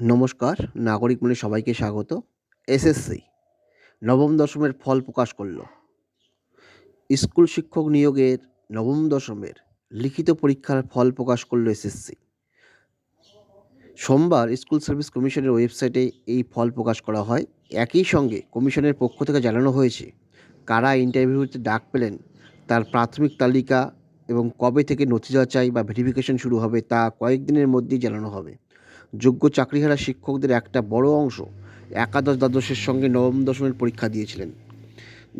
নমস্কার, নাগরিক মনে সবাইকে স্বাগত। এসএসসি, নবম দশমের ফল প্রকাশ করল। স্কুল শিক্ষক নিয়োগের নবম দশমের লিখিত পরীক্ষার ফল প্রকাশ করল এসএসসি। সোমবার স্কুল সার্ভিস কমিশনের ওয়েবসাইটে এই ফল প্রকাশ করা হয়। একই সঙ্গে কমিশনের পক্ষ থেকে জানানো হয়েছে, কারা ইন্টারভিউতে ডাক পেলেন, তার প্রাথমিক তালিকা এবং কবে থেকে নথি যাচাই বা ভেরিফিকেশন শুরু হবে তা কয়েকদিনের মধ্যেই জানানো হবে। যোগ্য চাকরিহারা শিক্ষকদের একটা বড় অংশ একাদশ দ্বাদশের সঙ্গে নবম দশমের পরীক্ষা দিয়েছিলেন।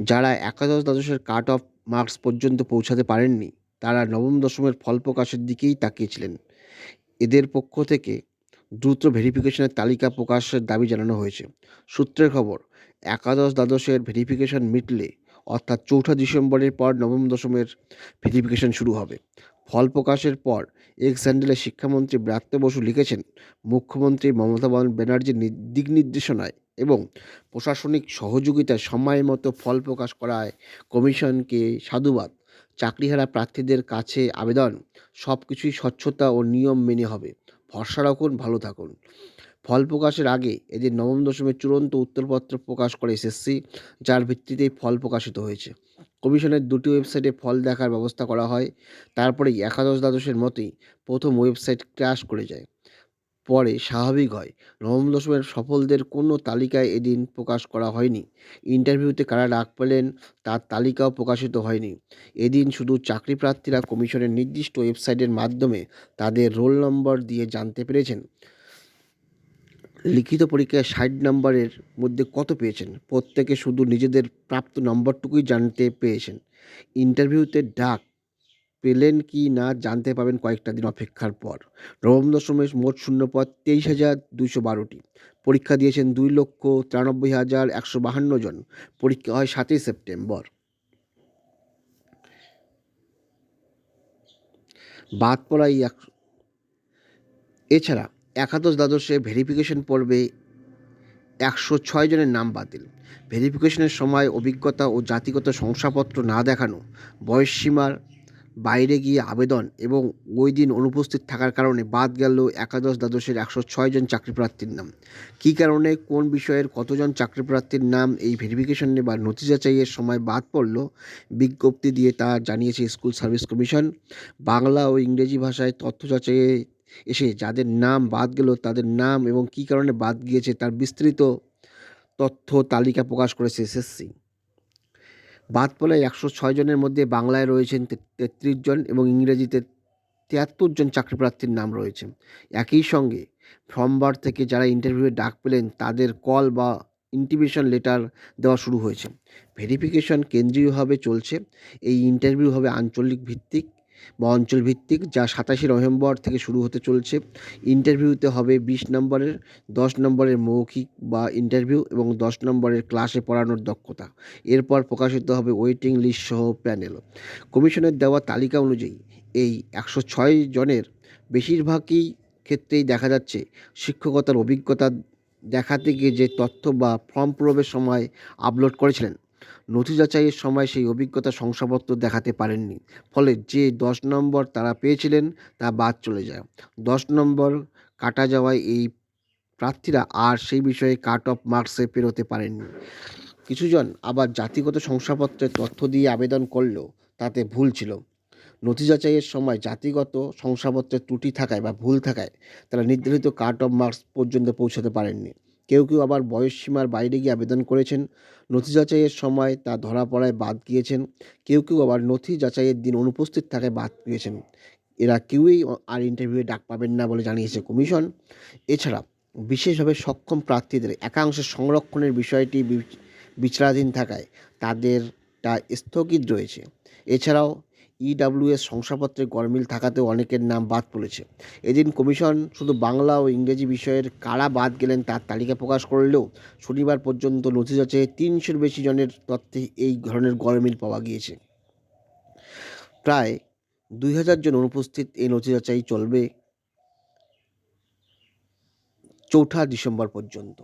যারা একাদশ দ্বাদশের কাট অফ মার্কস পর্যন্ত পৌঁছাতে পারেননি, তারা নবম দশমের ফল প্রকাশের দিকেই তাকিয়েছিলেন। এদের পক্ষ থেকে দ্রুত ভেরিফিকেশনের তালিকা প্রকাশের দাবি জানানো হয়েছে। সূত্রের খবর, একাদশ দ্বাদশের ভেরিফিকেশন মিটলে অর্থাৎ চৌঠা ডিসেম্বরের পর নবম দশমের ভেরিফিকেশন শুরু হবে। ফল প্রকাশের পর এক্স হ্যান্ডেলে শিক্ষামন্ত্রী ব্রাত্য বসু লিখেছেন, মুখ্যমন্ত্রী মমতা ব্যানার্জির দিক নির্দেশনায় এবং প্রশাসনিক সহযোগিতায় সময় মতো ফল প্রকাশ করায় কমিশনকে সাধুবাদ। চাকরিহারা প্রার্থীদের কাছে আবেদন। সব কিছুই স্বচ্ছতা ও নিয়ম মেনে হবে। ভরসা রাখুন, ভালো থাকুন। ফল প্রকাশের আগে এদের নবম দশমের চূড়ান্ত উত্তরপত্র প্রকাশ করে এসএসসি, যার ভিত্তিতেই ফল প্রকাশিত হয়েছে। কমিশনের দুটি ওয়েবসাইটে ফল দেখার ব্যবস্থা করা হয়। তারপরেই একাদশ দ্বাদশের মতোই প্রথম ওয়েবসাইট ক্র্যাশ করে যায়। পরে স্বাভাবিক হয়, নবম দশমের সফলদের কোনো তালিকায় এদিন প্রকাশ করা হয়নি। ইন্টারভিউতে কারা ডাক পেলেন তার তালিকাও প্রকাশিত হয়নি। এদিন শুধু চাকরি প্রার্থীরা কমিশনের নির্দিষ্ট ওয়েবসাইটের মাধ্যমে তাদের রোল নম্বর দিয়ে জানতে পেরেছেন। লিখিত পরীক্ষায় ষাট নম্বরের মধ্যে কত পেয়েছেন? প্রত্যেকে শুধু নিজেদের প্রাপ্ত নম্বরটুকুই জানতে পেয়েছেন। ইন্টারভিউতে ডাক পেলেন কি না জানতে পাবেন কয়েকটা দিন অপেক্ষার পর। নবম দশমের মোট শূন্য শূন্যপদ তেইশ হাজার দুশো বারোটি। পরীক্ষা দিয়েছেন দুই লক্ষ তিরানব্বই হাজার একশো বাহান্ন জন। পরীক্ষা হয় সাতই সেপ্টেম্বর। বাদ পড়া এই এক এছাড়া একাদশ দ্বাদশে ভেরিফিকেশন পর্বে একশো ছয় জনের নাম বাতিল। ভেরিফিকেশনের সময় অভিজ্ঞতা ও জাতিগত শংসাপত্র না দেখানো বয়সসীমার বাইরে গিয়ে আবেদন এবং ওই দিন অনুপস্থিত থাকার কারণে বাদ গেল একাদশ দ্বাদশের একশো ছয় জন চাকরিপ্রার্থীর নাম। কী কারণে, কোন বিষয়ের কতজন চাকরিপ্রার্থীর নাম এই ভেরিফিকেশনে বা নথি যাচাইয়ের সময় বাদ পড়ল, বিজ্ঞপ্তি দিয়ে তা জানিয়েছে স্কুল সার্ভিস কমিশন। বাংলা ও ইংরেজি ভাষায় তথ্য যাচাইয়ে এসে যাদের নাম বাদ গেল, তাদের নাম এবং কী কারণে বাদ গিয়েছে তার বিস্তৃত তথ্য তালিকা প্রকাশ করেছে এসএসসি বাদ পড়ে একশো ছয় জনের মধ্যে বাংলায় রয়েছেন তেত্রিশ জন এবং ইংরেজিতে তিয়াত্তর জন চাকরিপ্রার্থীর নাম রয়েছে। একই সঙ্গে ফর্মবার থেকে যারা ইন্টারভিউয়ে ডাক পেলেন, তাদের কল বা ইন্টিমেশন লেটার দেওয়া শুরু হয়েছে। ভেরিফিকেশন কেন্দ্রীয়ভাবে চলছে। এই ইন্টারভিউ হবে আঞ্চলিক ভিত্তিক। বা অঞ্চল ভিত্তিক যা সাতাশে নভেম্বর থেকে শুরু হতে চলছে। ইন্টারভিউতে হবে বিশ নম্বরের, দশ নম্বরের মৌখিক বা ইন্টারভিউ এবং দশ নম্বরের ক্লাসে পড়ানোর দক্ষতা। এরপর প্রকাশিত হবে ওয়েটিং লিস্ট সহ প্যানেল। কমিশনের দেওয়া তালিকা অনুযায়ী, এই একশো ছয় জনের বেশিরভাগই ক্ষেত্রেই দেখা যাচ্ছে শিক্ষকতার অভিজ্ঞতা দেখাতে গিয়ে যে তথ্য বা ফর্ম পূরণের সময় আপলোড করেছিলেন নথি যাচাইয়ের সময় সেই অভিজ্ঞতা শংসাপত্র দেখাতে পারেননি। ফলে যে দশ নম্বর তারা পেয়েছিলেন, তা বাদ চলে যায়। দশ নম্বর কাটা যাওয়ায় এই প্রার্থীরা আর সেই বিষয়ে কাট অফ মার্কসে পেরোতে পারেননি। কিছুজন আবার জাতিগত শংসাপত্রের তথ্য দিয়ে আবেদন করলেও তাতে ভুল ছিল। নথি যাচাইয়ের সময় জাতিগত শংসাপত্রের ত্রুটি থাকায় বা ভুল থাকায় তারা নির্ধারিত কাট অফ মার্কস পর্যন্ত পৌঁছাতে পারেননি। কেউ কেউ আবার বয়সসীমার বাইরে গিয়ে আবেদন করেছেন। নথি যাচাইয়ের সময় তা ধরা পড়ায় বাদ গিয়েছেন। কেউ কেউ আবার নথি যাচাইয়ের দিন অনুপস্থিত থাকায় বাদ গিয়েছেন। এরা কেউই আর ইন্টারভিউয়ে ডাক পাবেন না বলে জানিয়েছে কমিশন। এছাড়া বিশেষভাবে সক্ষম প্রার্থীদের একাংশ সংরক্ষণের বিষয়টি বিচারাধীন থাকায় তাদেরটা স্থগিত রয়েছে। এছাড়াও ইডাব্লিউএস শংসাপত্রে গরমিল থাকাতেও অনেকের নাম বাদ পড়েছে। এদিন কমিশন শুধু বাংলা ও ইংরেজি বিষয়ের কারা বাদ গেলেন তার তালিকা প্রকাশ করলেও শনিবার পর্যন্ত নথি যাচাইয়ে তিনশোর বেশি জনের তথ্যে এই ধরনের গরমিল পাওয়া গিয়েছে। প্রায় দুই হাজার জন অনুপস্থিত এই নথি যাচাই চলবে চৌঠা ডিসেম্বর পর্যন্ত।